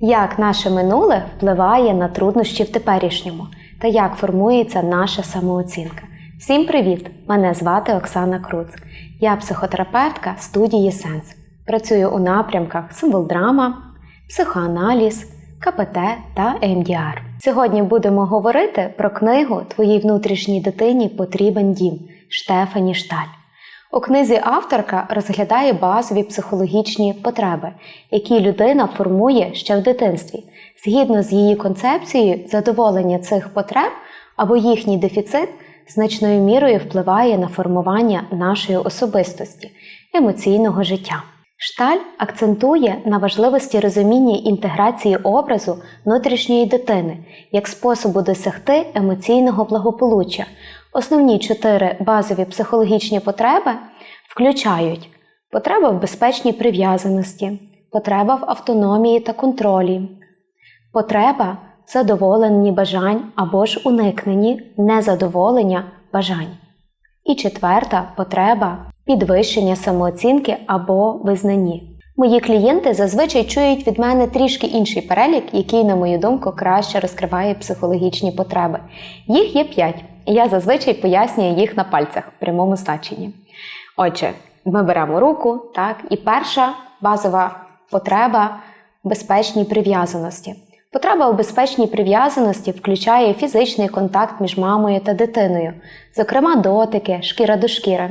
Як наше минуле впливає на труднощі в теперішньому та як формується наша самооцінка. Всім привіт! Мене звати Оксана Круц. Я психотерапевтка студії Сенс. Працюю у напрямках символ-драма, психоаналіз, КПТ та ЕМДР. Сьогодні будемо говорити про книгу Твоїй внутрішній дитині потрібен дім Штефані Шталь. У книзі авторка розглядає базові психологічні потреби, які людина формує ще в дитинстві. Згідно з її концепцією, задоволення цих потреб або їхній дефіцит значною мірою впливає на формування нашої особистості, емоційного життя. Шталь акцентує на важливості розуміння інтеграції образу внутрішньої дитини як способу досягти емоційного благополуччя. Основні чотири базові психологічні потреби включають потреба в безпечній прив'язаності, потреба в автономії та контролі, потреба в задоволенні бажань або ж уникненні незадоволення бажань. І четверта потреба підвищення самооцінки або визнанні. Мої клієнти зазвичай чують від мене трішки інший перелік, який, на мою думку, краще розкриває психологічні потреби. Їх є п'ять, і я зазвичай пояснюю їх на пальцях в прямому значенні. Отже, ми беремо руку, так, і перша базова потреба безпечній прив'язаності. Потреба у безпечній прив'язаності включає фізичний контакт між мамою та дитиною, зокрема дотики, шкіра до шкіри.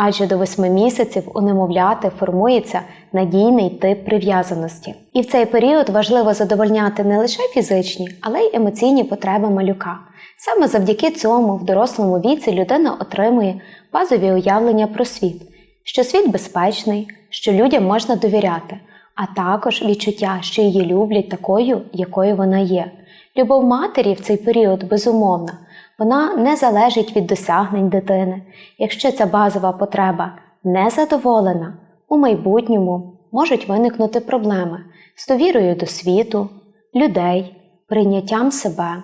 Адже до восьми місяців у немовляти формується надійний тип прив'язаності. І в цей період важливо задовольняти не лише фізичні, але й емоційні потреби малюка. Саме завдяки цьому в дорослому віці людина отримує базові уявлення про світ, що світ безпечний, що людям можна довіряти, а також відчуття, що її люблять такою, якою вона є. Любов матері в цей період безумовна, вона не залежить від досягнень дитини. Якщо ця базова потреба не задоволена, у майбутньому можуть виникнути проблеми з довірою до світу, людей, прийняттям себе,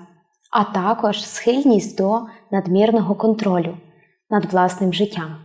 а також схильність до надмірного контролю над власним життям.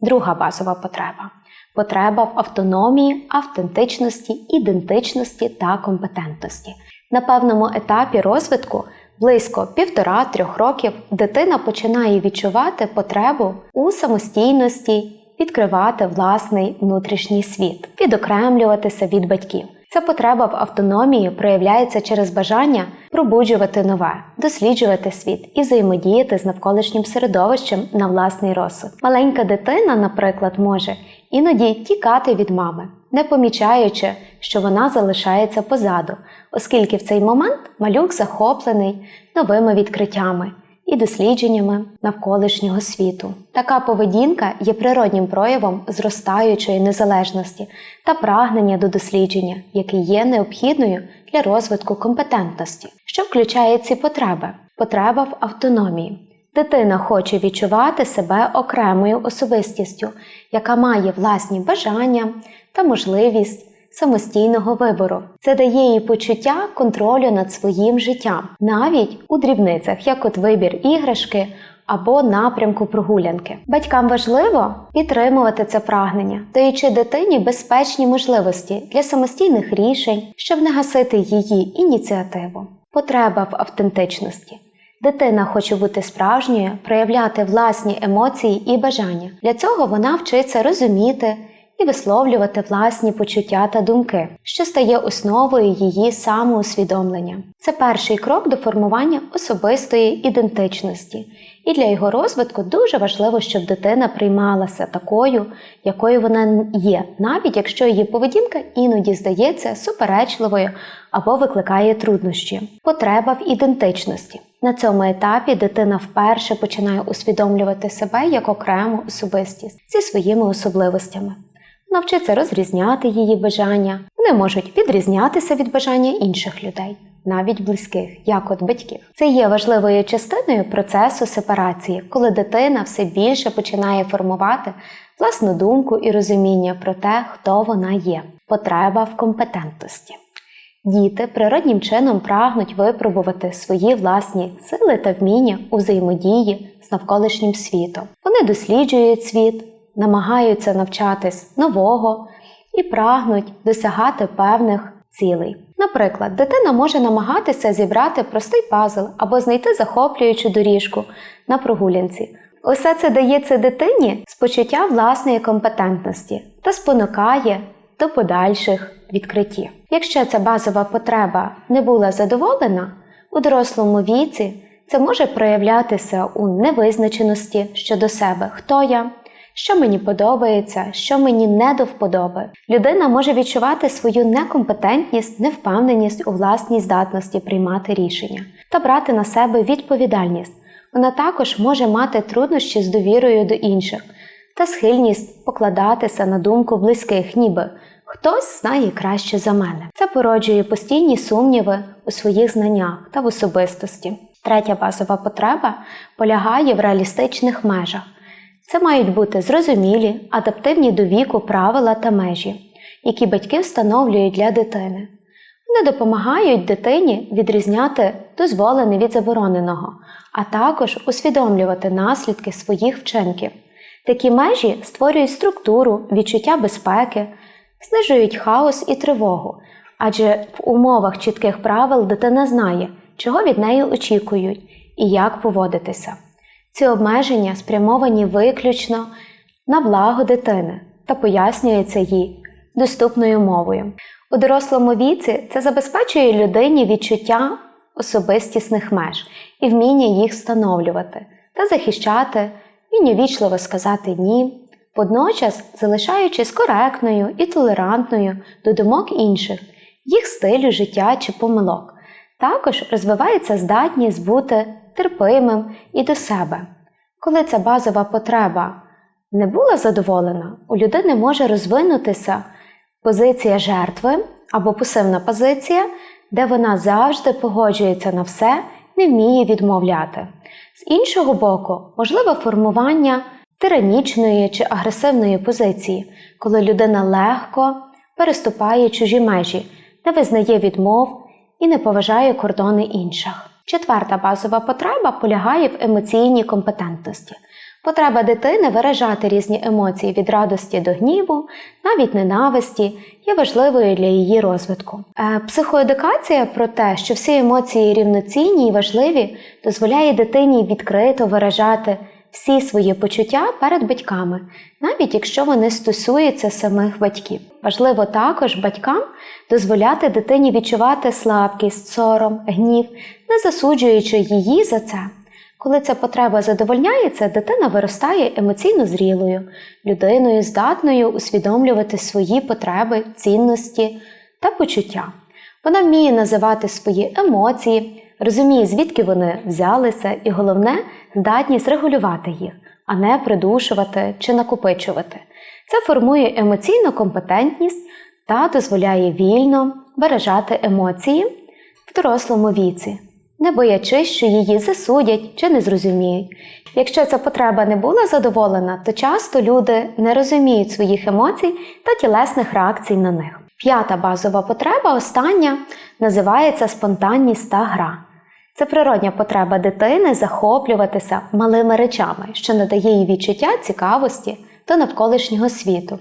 Друга базова потреба потреба в автономії, автентичності, ідентичності та компетентності. На певному етапі розвитку близько півтора-трьох років дитина починає відчувати потребу у самостійності, відкривати власний внутрішній світ, відокремлюватися від батьків. Ця потреба в автономії проявляється через бажання пробуджувати нове, досліджувати світ і взаємодіяти з навколишнім середовищем на власний розсуд. Маленька дитина, наприклад, може іноді тікати від мами, не помічаючи, що вона залишається позаду, оскільки в цей момент малюк захоплений новими відкриттями і дослідженнями навколишнього світу. Така поведінка є природнім проявом зростаючої незалежності та прагнення до дослідження, яке є необхідною для розвитку компетентності, що включає ці потреби. Потреба в автономії. Дитина хоче відчувати себе окремою особистістю, яка має власні бажання та можливість самостійного вибору. Це дає їй почуття контролю над своїм життям, навіть у дрібницях, як от вибір іграшки або напрямку прогулянки. Батькам важливо підтримувати це прагнення, даючи дитині безпечні можливості для самостійних рішень, щоб не гасити її ініціативу. Потреба в автентичності. Дитина хоче бути справжньою, проявляти власні емоції і бажання. Для цього вона вчиться розуміти і висловлювати власні почуття та думки, що стає основою її самоусвідомлення. Це перший крок до формування особистої ідентичності, і для його розвитку дуже важливо, щоб дитина приймалася такою, якою вона є, навіть якщо її поведінка іноді здається суперечливою або викликає труднощі. Потреба в ідентичності. На цьому етапі дитина вперше починає усвідомлювати себе як окрему особистість зі своїми особливостями навчиться розрізняти її бажання, вони можуть відрізнятися від бажання інших людей, навіть близьких, як от батьків. Це є важливою частиною процесу сепарації, коли дитина все більше починає формувати власну думку і розуміння про те, хто вона є, потреба в компетентності. Діти природнім чином прагнуть випробувати свої власні сили та вміння у взаємодії з навколишнім світом. Вони досліджують світ, намагаються навчатись нового і прагнуть досягати певних цілей. Наприклад, дитина може намагатися зібрати простий пазл або знайти захоплюючу доріжку на прогулянці. Усе це дається дитині з почуття власної компетентності та спонукає до подальших відкриттів. Якщо ця базова потреба не була задоволена, у дорослому віці це може проявлятися у невизначеності щодо себе, хто я, що мені подобається, що мені не до вподоби. Людина може відчувати свою некомпетентність, невпевненість у власній здатності приймати рішення та брати на себе відповідальність. Вона також може мати труднощі з довірою до інших та схильність покладатися на думку близьких, ніби хтось знає краще за мене. Це породжує постійні сумніви у своїх знаннях та в особистості. Третя базова потреба полягає в реалістичних межах. Це мають бути зрозумілі, адаптивні до віку правила та межі, які батьки встановлюють для дитини. Вони допомагають дитині відрізняти дозволене від забороненого, а також усвідомлювати наслідки своїх вчинків. Такі межі створюють структуру, відчуття безпеки, знижують хаос і тривогу, адже в умовах чітких правил дитина знає, чого від неї очікують і як поводитися. Ці обмеження спрямовані виключно на благо дитини та пояснюються їй доступною мовою. У дорослому віці це забезпечує людині відчуття особистісних меж і вміння їх встановлювати та захищати, вміння вічливо сказати ні, водночас залишаючись коректною і толерантною до думок інших, їх стилю життя чи помилок. Також розвивається здатність бути терпимим і до себе. Коли ця базова потреба не була задоволена, у людини може розвинутися позиція жертви або пасивна позиція, де вона завжди погоджується на все, не вміє відмовляти. З іншого боку, можливе формування тиранічної чи агресивної позиції, коли людина легко переступає чужі межі, не визнає відмов і не поважає кордони інших. Четверта базова потреба полягає в емоційній компетентності. Потреба дитини виражати різні емоції від радості до гніву, навіть ненависті, є важливою для її розвитку. Е, Психоедукація про те, що всі емоції рівноцінні і важливі, дозволяє дитині відкрито виражати всі свої почуття перед батьками, навіть якщо вони стосуються самих батьків. Важливо також батькам дозволяти дитині відчувати слабкість, сором, гнів, не засуджуючи її за це. Коли ця потреба задовольняється, дитина виростає емоційно зрілою, людиною, здатною усвідомлювати свої потреби, цінності та почуття. Вона вміє називати свої емоції, розуміє, звідки вони взялися, і головне здатність регулювати їх, а не придушувати чи накопичувати. Це формує емоційну компетентність та дозволяє вільно виражати емоції в дорослому віці, не боячись, що її засудять чи не зрозуміють. Якщо ця потреба не була задоволена, то часто люди не розуміють своїх емоцій та тілесних реакцій на них. П'ята базова потреба, остання, називається спонтанність та гра. Це природня потреба дитини захоплюватися малими речами, що надає їй відчуття цікавості до навколишнього світу,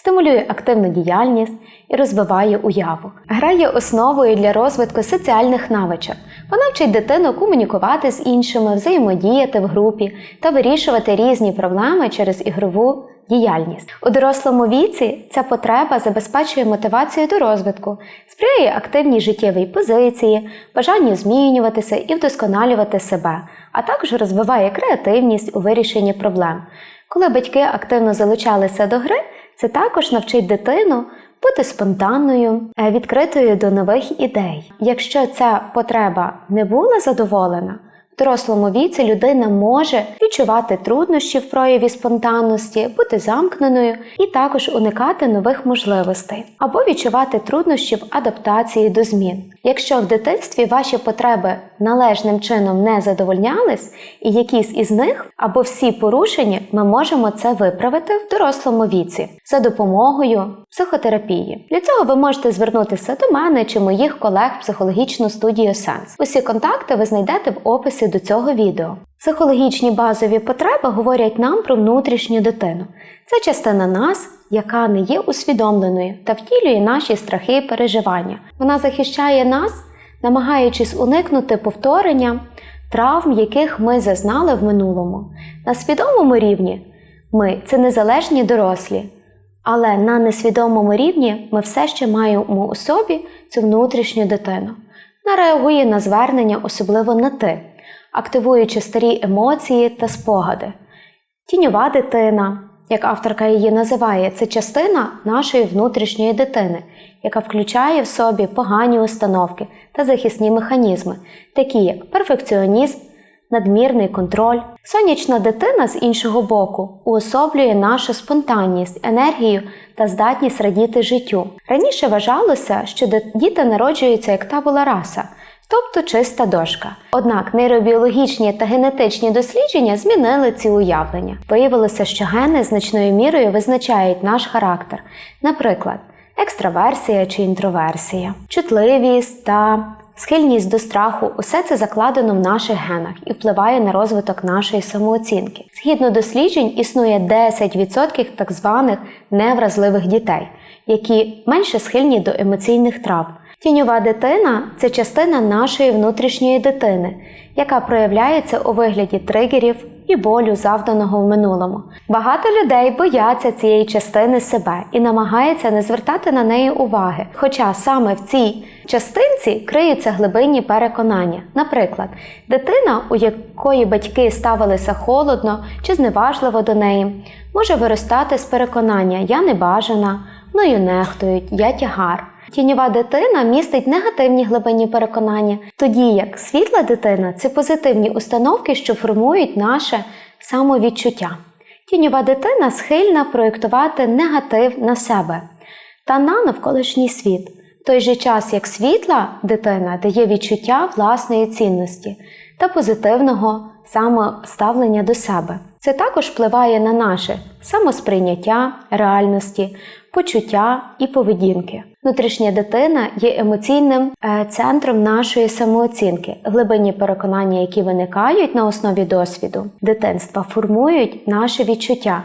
стимулює активну діяльність і розвиває уяву. Гра є основою для розвитку соціальних навичок. Вона вчить дитину комунікувати з іншими, взаємодіяти в групі та вирішувати різні проблеми через ігрову діяльність. У дорослому віці ця потреба забезпечує мотивацію до розвитку, сприяє активній життєвій позиції, бажанню змінюватися і вдосконалювати себе, а також розвиває креативність у вирішенні проблем. Коли батьки активно залучалися до гри, це також навчить дитину бути спонтанною, відкритою до нових ідей. Якщо ця потреба не була задоволена, в дорослому віці людина може відчувати труднощі в прояві спонтанності, бути замкненою і також уникати нових можливостей, або відчувати труднощі в адаптації до змін. Якщо в дитинстві ваші потреби належним чином не задовольнялись, і якісь із них або всі порушені, ми можемо це виправити в дорослому віці за допомогою психотерапії. Для цього ви можете звернутися до мене чи моїх колег в психологічну студію Сенс. Усі контакти ви знайдете в описі до цього відео. Психологічні базові потреби говорять нам про внутрішню дитину. Це частина нас, яка не є усвідомленою та втілює наші страхи і переживання. Вона захищає нас, намагаючись уникнути повторення травм, яких ми зазнали в минулому. На свідомому рівні ми це незалежні дорослі, але на несвідомому рівні ми все ще маємо у собі цю внутрішню дитину. Вона реагує на звернення, особливо на ти, активуючи старі емоції та спогади. Тіньова дитина, як авторка її називає, це частина нашої внутрішньої дитини, яка включає в собі погані установки та захисні механізми, такі як перфекціонізм, надмірний контроль. Сонячна дитина з іншого боку уособлює нашу спонтанність, енергію та здатність радіти життю. Раніше вважалося, що діти народжуються як табула раса. Тобто чиста дошка. Однак нейробіологічні та генетичні дослідження змінили ці уявлення. Виявилося, що гени значною мірою визначають наш характер, наприклад, екстраверсія чи інтроверсія, чутливість та схильність до страху усе це закладено в наших генах і впливає на розвиток нашої самооцінки. Згідно досліджень, існує 10% так званих невразливих дітей, які менше схильні до емоційних травм. Тіньова дитина це частина нашої внутрішньої дитини, яка проявляється у вигляді тригерів і болю, завданого в минулому. Багато людей бояться цієї частини себе і намагаються не звертати на неї уваги. Хоча саме в цій частинці криються глибинні переконання. Наприклад, дитина, у якої батьки ставилися холодно чи зневажливо до неї, може виростати з переконання Я не бажана, мною нехтують, я тягар. Тіньова дитина містить негативні глибинні переконання, тоді як світла дитина це позитивні установки, що формують наше самовідчуття. Тіньова дитина схильна проєктувати негатив на себе та на навколишній світ, в той же час як світла дитина дає відчуття власної цінності та позитивного самоставлення до себе. Це також впливає на наше самосприйняття реальності, почуття і поведінки. Внутрішня дитина є емоційним е, центром нашої самооцінки. Глибинні переконання, які виникають на основі досвіду дитинства, формують наше відчуття.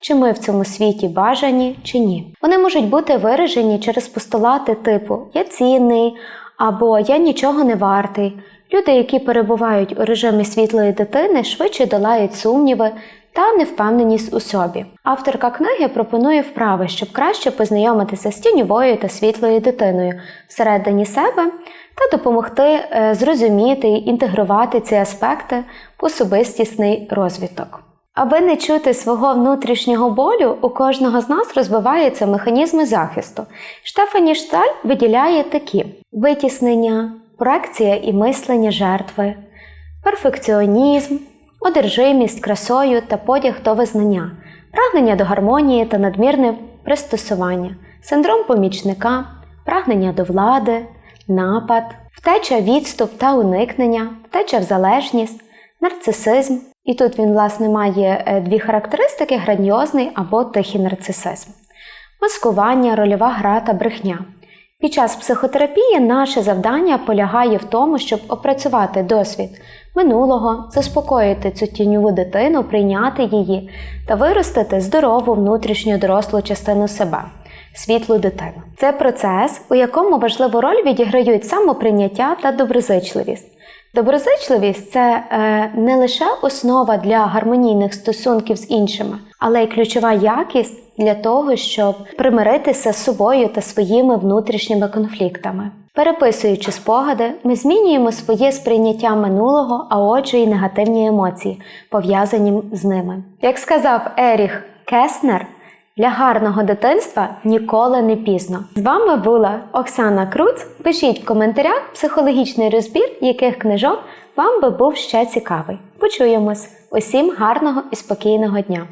Чи ми в цьому світі бажані чи ні. Вони можуть бути виражені через постулати типу Я цінний або Я нічого не вартий. Люди, які перебувають у режимі світлої дитини, швидше долають сумніви та невпевненість у собі. Авторка книги пропонує вправи, щоб краще познайомитися з тіньовою та світлою дитиною всередині себе та допомогти е, зрозуміти і інтегрувати ці аспекти в особистісний розвиток. Аби не чути свого внутрішнього болю, у кожного з нас розвиваються механізми захисту. Штефані Шталь виділяє такі: витіснення, проекція і мислення жертви, перфекціонізм, одержимість красою та потяг до визнання, прагнення до гармонії та надмірне пристосування, синдром помічника, прагнення до влади, напад, втеча відступ та уникнення, втеча в залежність, нарцисизм. І тут він, власне, має е, дві характеристики: грандіозний або тихий нарцисизм, маскування, рольова гра та брехня. Під час психотерапії наше завдання полягає в тому, щоб опрацювати досвід минулого, заспокоїти цю тіньову дитину, прийняти її та виростити здорову внутрішню дорослу частину себе. Світлу дитину. Це процес, у якому важливу роль відіграють самоприйняття та доброзичливість. Доброзичливість це е, не лише основа для гармонійних стосунків з іншими, але й ключова якість для того, щоб примиритися з собою та своїми внутрішніми конфліктами. Переписуючи спогади, ми змінюємо своє сприйняття минулого, а отже, й негативні емоції, пов'язані з ними. Як сказав Еріх Кеснер, для гарного дитинства ніколи не пізно. З вами була Оксана Круц. Пишіть в коментарях психологічний розбір, яких книжок вам би був ще цікавий. Почуємось! Усім гарного і спокійного дня!